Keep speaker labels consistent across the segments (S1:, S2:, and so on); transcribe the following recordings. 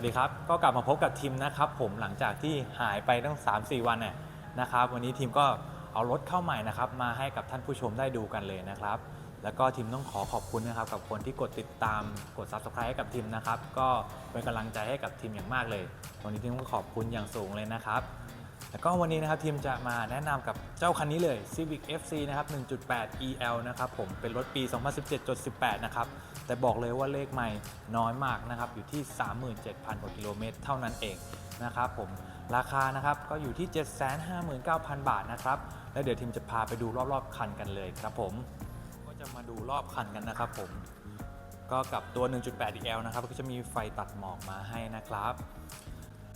S1: วัสดีครับ ก็กลับมาพบกับทีมนะครับผมหลังจากที่หายไปตั้ง 3-4 วันเนี่ยนะครับ วันนี้ทีมก็เอารถเข้าใหม่นะครับมาให้กับท่านผู้ชมได้ดูกันเลยนะครับ แล้วก็ทีมต้องขอขอบคุณนะครับกับคนที่กดติดตามกด subscribe ให้กับทีมนะครับ ก็เป็นกำลังใจให้กับทีมอย่างมากเลยวันนี้ทีมก็ขอบคุณอย่างสูงเลยนะครับ แล้วก็วันนี้นะครับทีมจะมาแนะนำกับเจ้าคันนี้เลย Civic FC นะครับ 1.8 EL นะครับผมเป็นรถปี 2017-18 นะครับ แต่บอกเลยว่าเลขใหม่น้อยมากนะครับอยู่ที่ 37,000กว่ากิโลเมตรเท่านั้นเองนะครับผมราคานะครับก็อยู่ที่ 759,000 บาทนะครับแล้วเดี๋ยวทีมจะพาไปดูรอบๆคันกันเลยครับผมก็จะมาดูรอบคันกันนะครับผมก็กับตัว 1.8 EL นะครับก็จะมีไฟตัดหมอกมาให้นะครับ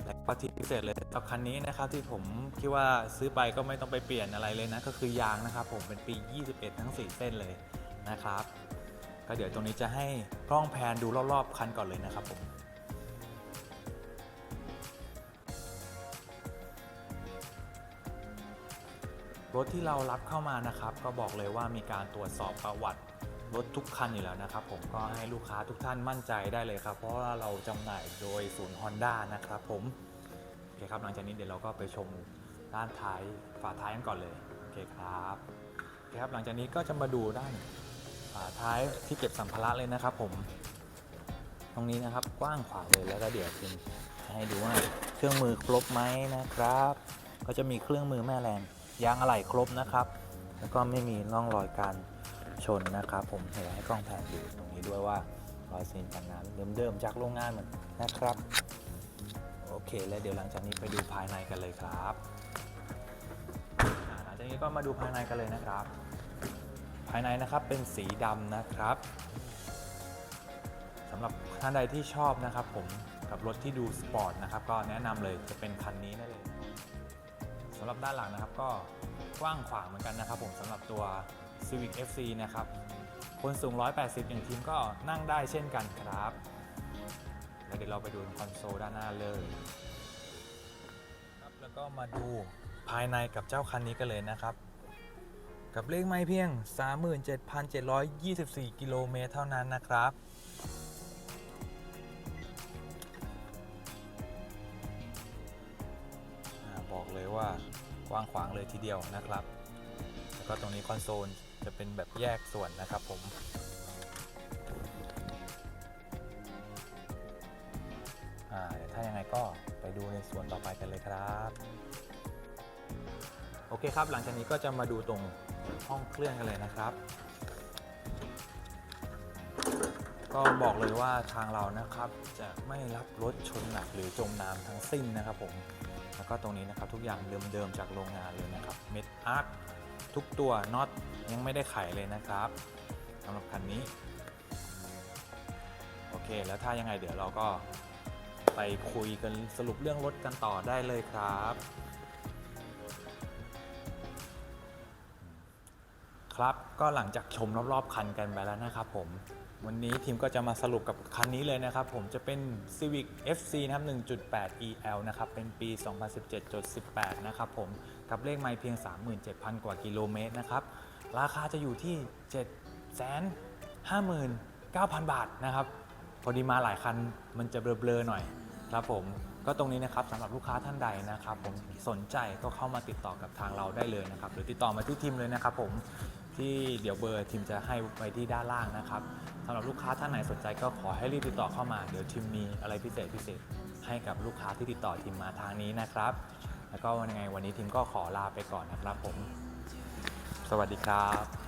S1: และก็ที่พิเศษเลยกับคันนี้นะครับที่ผมคิดว่าซื้อไปก็ไม่ต้องไปเปลี่ยนอะไรเลยนะก็คือยางนะครับผมเป็นปี 21 ทั้ง 4 เส้นเลยนะครับ ก็เดี๋ยวตรงนี้จะให้กล้องแพนดูรอบๆคันก่อนเลยนะครับผมรถที่เรารับเข้ามานะครับ ก็บอกเลยว่ามีการตรวจสอบประวัติรถทุกคันอยู่แล้วนะครับผมก็ให้ลูกค้าทุกท่านมั่นใจได้เลยครับ เพราะว่าเราจำหน่ายโดยศูนย์ Honda นะครับผมโอเคครับหลังจากนี้เดี๋ยวเราก็ไปชมด้านท้ายฝาท้ายกันก่อนเลยโอเคครับโอเคครับหลังจากนี้ก็จะมาดูด้าน ท้ายที่เก็บสัมภาระเลยนะครับ ผม ตรงนี้นะครับกว้างขวางเลยแล้วก็เดี๋ยวจะให้ดูว่าเครื่องมือครบไหมนะครับ ก็จะมีเครื่องมือแม่แรงยางอะไหล่ครบนะครับ แล้วก็ไม่มีร่องรอยการชนนะครับ ผมเดี๋ยวให้กล้องแผนดูตรงนี้ด้วยว่ารอยซีนกันน้ำเดิมๆจากโรงงานเหมือนนะครับ โอเค แล้วเดี๋ยวหลังจากนี้ไปดูภายในกันเลยครับหลังจากนี้ก็มาดูภายในกันเลยนะครับ ภายในนะครับเป็นสีดำนะครับสำหรับท่านใดที่ชอบนะครับ ผมกับรถที่ดูสปอร์ตนะครับก็แนะนำเลยจะเป็นคันนี้ได้เลยสำหรับด้านหลังนะครับก็กว้างขวางเหมือนกันนะครับ ผมสำหรับตัว Civic FC นะครับคนสูง 180 อย่างทีมก็นั่งได้เช่นกันครับแล้วเดี๋ยวเราไปดูคอนโซลด้านหน้าเลยครับแล้วก็มาดูภายในกับเจ้าคันนี้กันเลยนะครับ กับเลขไม่เพียง 37,724 กิโลเมตรเท่านั้นนะครับ บอกเลยว่ากว้างขวางเลยทีเดียวนะครับ แล้วก็ตรงนี้คอนโซลจะเป็นแบบแยกส่วนนะครับผมอ่าเดี๋ยวถ้ายังไงก็ไปดูในส่วนต่อไปกันเลยครับ โอเคครับ หลังจากนี้ก็จะมาดูตรง ห้องเครื่องกันเลยนะครับ ก็บอกเลยว่าทางเรานะครับจะไม่รับรถชนหนักหรือจมน้ำทั้งสิ้นนะครับผมแล้วก็ตรงนี้นะครับทุกอย่างเดิมๆจากโรงงานเลยนะครับเม็ดอาร์คทุกตัวน็อตยังไม่ได้ไขเลยนะครับสำหรับคันนี้โอเค แล้วถ้ายังไงเดี๋ยวเราก็ไปคุยกันสรุปเรื่องรถกันต่อได้เลยครับ ครับก็หลังจากชมรอบๆคันกันไปแล้วนะครับผมวันนี้ทีมก็จะมาสรุปกับคันนี้เลยนะครับ ผมจะเป็น Civic FC นะครับ 1.8 EL นะครับ เป็นปี 2017.18 นะครับผมกับเลขไมล์เพียง 37,000 กว่ากิโลเมตรนะครับ ราคาจะอยู่ที่ 759,000 บาทนะครับ พอดีมาหลายคันมันจะเบลอๆหน่อยครับผมก็ตรงนี้นะครับสำหรับลูกค้าท่านใดนะครับ ผมสนใจก็เข้ามาติดต่อกับทางเราได้เลยนะครับ หรือติดต่อมาที่ทีมเลยนะครับผม ที่เดี๋ยวเบอร์ทีมจะให้ไว้ที่ด้านล่างนะครับสำหรับลูกค้าท่านไหนสนใจก็ขอให้รีบติดต่อเข้ามา เดี๋ยวทีมมีอะไรพิเศษพิเศษให้กับลูกค้าที่ติดต่อทีมมาทางนี้นะครับ แล้วก็วันยังไงวันนี้ทีมก็ขอลาไปก่อนนะครับผม สวัสดีครับ